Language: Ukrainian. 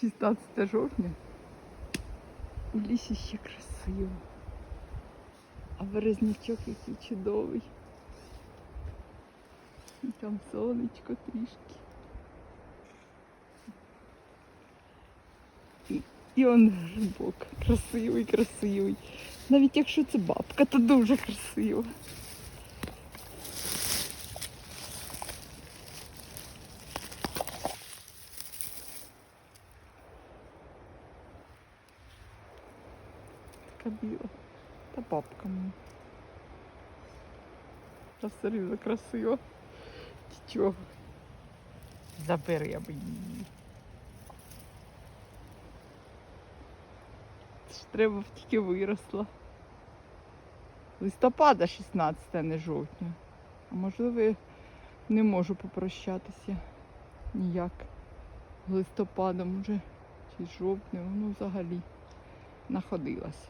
16 жовтня. У лісі ще красиво. А березнячок який чудовий. І там сонечко трішки. І, і он грибок. Красивий, красивий. Навіть якщо це бабка, то дуже красиво. Біла. Та бабка мені. Та все рівно красиво. Нічого. Забери би її. Це ж треба б тільки виросла. Листопада 16, не жовтня. А можливо, я не можу попрощатися ніяк. З листопадом уже чи жовтнем, ну взагалі находилась.